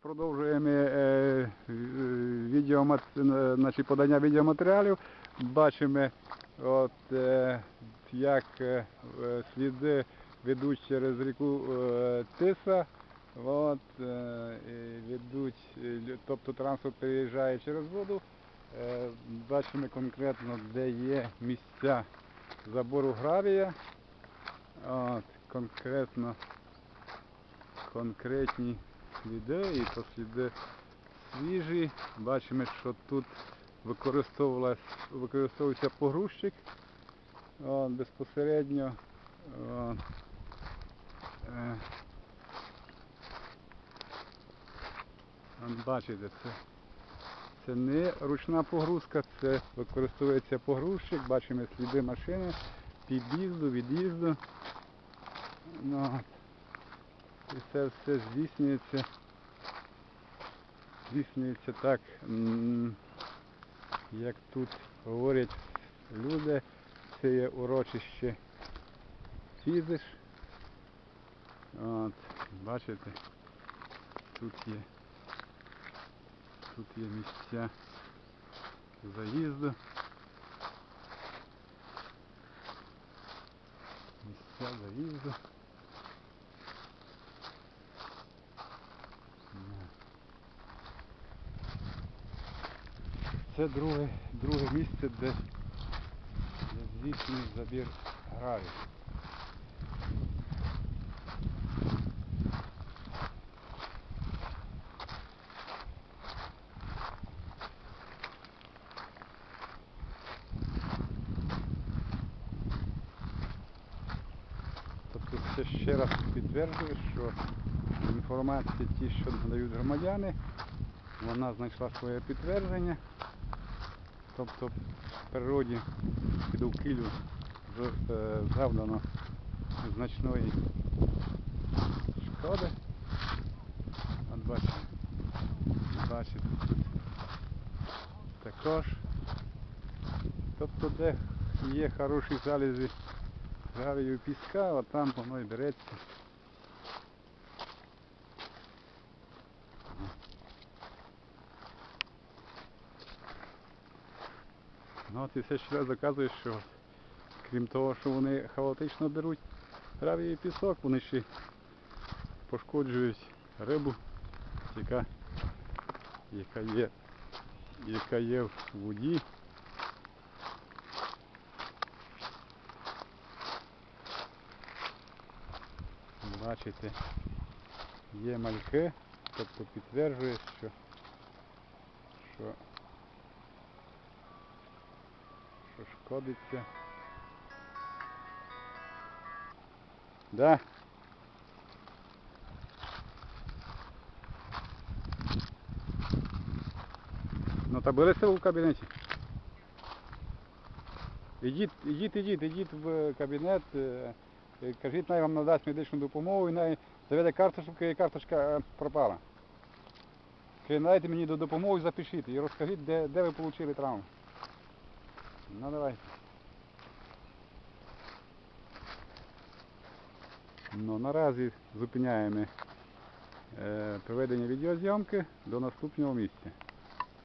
Продовжуємо е, е, відеомат... е, значить, подання відеоматеріалів. Бачимо, от, як сліди ведуть через ріку Тиса. От, ведуть, тобто транспорт переїжджає через воду. Бачимо конкретно, де є місця забору гравія. От, конкретно конкретні сліди, і то сліди свіжі. Бачимо, що тут використовувався погрузчик от, безпосередньо. От, е, бачите, це, це не ручна погрузка, це використовується погрузчик, бачимо сліди машини, під'їзду, від'їзду. І це все здійснюється. Здійснюється так, як тут говорять люди, це є урочище Фізиш. От, бачите, тут є, тут є місця заїзду. Місця заїзду. Це друге, друге місце, де, здійснюють забір гравію. Тобто це ще раз підтверджує, що інформація ті, що надають громадяни, вона знайшла своє підтвердження. Тобто в природі під довкіллю е, завдано значної шкоди. От бачите, бачите тут також. Тобто де є хороші залізи гравію піска, от там воно і береться. Ну і все ще раз доказує, що крім того, що вони хаотично беруть гравій і пісок, вони ще пошкоджують рибу, яка, яка, є, яка є в воді. Бачите, є мальки, тобто підтверджує, що, що що шкодиться. Да. Ну та береться в кабінеті. Ідіть, ідіть, ідіть, ідіть в кабінет, е, е, кажіть, най вам надасть медичну допомогу і най заведе карточку, і карточка е, пропала. Кажіть, мені до допомоги, запишіть і розкажіть, де, де ви отримали травму. Ну давай. Ну, наразі зупиняємо е, проведення відеозйомки до наступного місця.